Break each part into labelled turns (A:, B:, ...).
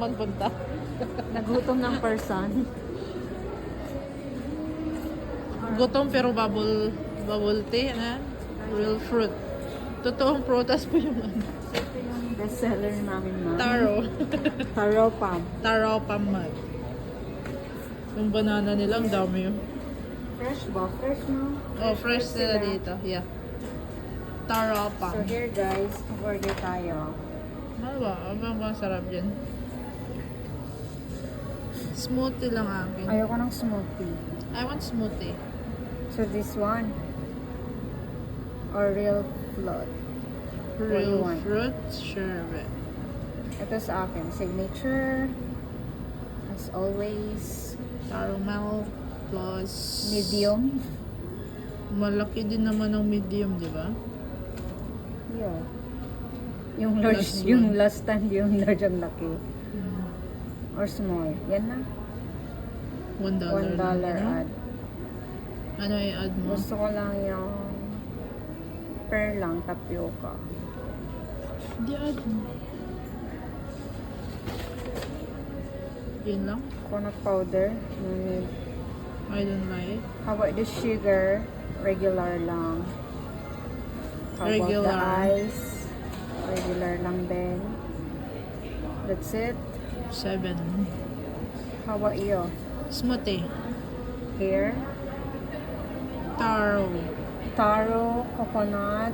A: Magpunta.
B: Nagutom ng person.
A: Gutom pero bubble, bubble tea, yan? Real fruit. Totoong prutas po yung ano.
B: Ito yung bestseller namin, ma'am.
A: Taro.
B: Taro Pam.
A: Taro pamad. Yung banana nila, ang dami yun.
B: Fresh ba? Fresh, no?
A: Oh, fresh sila
B: sila.
A: dito. Yeah. Taro
B: So
A: pam.
B: here, guys, order tayo.
A: Ano ba? Ang sarap dyan? Smoothie lang akin.
B: Ayoko ng smoothie.
A: I want smoothie.
B: So this one. Or real float.
A: Real fruit sherbet.
B: Ito sa akin. Signature. As always.
A: Caramel plus...
B: Medium.
A: Malaki din naman ang medium, di ba?
B: Yeah. Yung large,
A: Last
B: yung last time, yung large ang laki. Or small. Yan na.
A: One dollar.
B: One
A: lang
B: dollar ad.
A: Ano i-add mo?
B: Gusto ko lang yung per lang tapioca.
A: Hindi add mo. Yun lang?
B: Coconut powder. No need.
A: I don't like.
B: How about the sugar? Regular lang. How about
A: Regular.
B: the ice? Regular lang din. That's it.
A: Seven.
B: How about you?
A: Smoothie.
B: Here?
A: Taro.
B: Taro, coconut,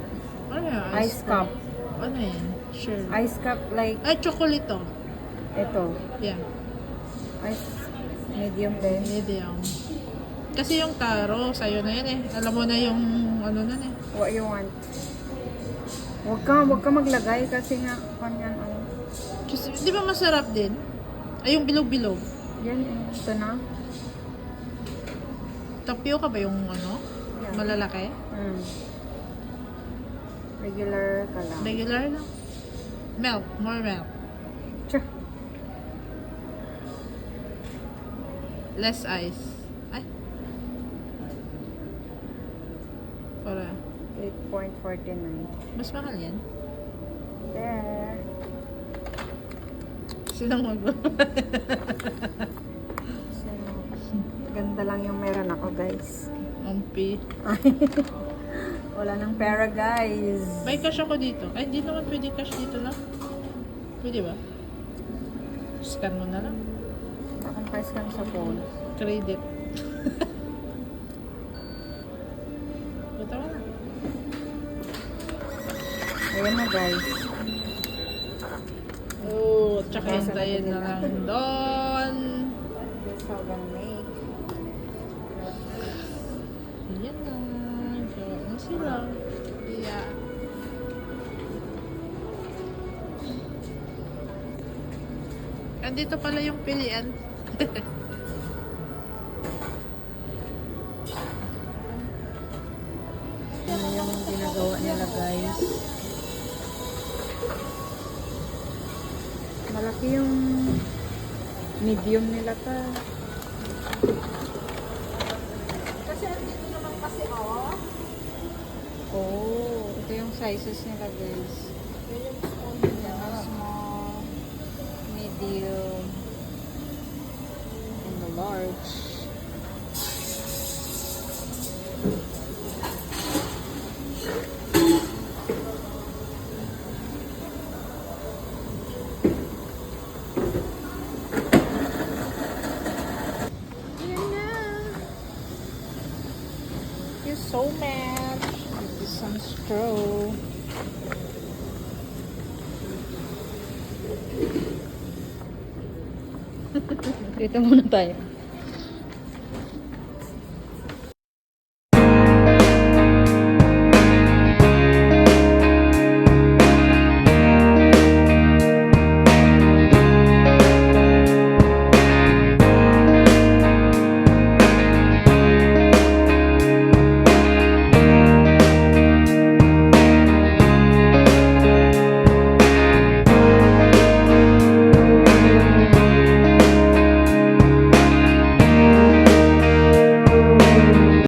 A: Ano yan?
B: ice cup.
A: Ano yan? Sure.
B: Ice cup like
A: Ay, chocolate to.
B: ito.
A: Yeah.
B: Ice medium din.
A: Medium. Kasi yung taro, sa'yo na yan eh. Alam mo na yung ano na eh.
B: What you want? Huwag ka, huwag ka maglagay kasi nga, kanyan,
A: di ba masarap din? Ay, yung bilog-bilog.
B: Yan, ito na.
A: Tapioca ba yung ano?
B: Yeah.
A: Malalaki?
B: Mm. Regular ka lang.
A: Regular lang. Milk. More milk.
B: Tsa.
A: Less ice. Ay. Para.
B: 8.49.
A: Mas mahal yan.
B: There.
A: Silang mag
B: So, ganda lang yung meron ako, guys.
A: Ampi.
B: Wala nang pera, guys.
A: May cash ako dito. Ay, hindi naman pwede cash dito lang. Pwede ba? Scan mo na lang.
B: Price ka sa phone.
A: Credit. Buta ka na.
B: Ayan na, guys.
A: Tsaka hintayin na lang doon. Yan na. Gawa na sila. Yeah. Andito pala yung pilian.
B: Ano yung ginagawa nila, guys. Malaki yung medium nila pa.
A: Kasi andito naman kasi oh.
B: Oh, ito yung sizes nila, guys. Yan, small, medium, and the large.
A: You so much. This is some straw.
B: Dito muna tayo.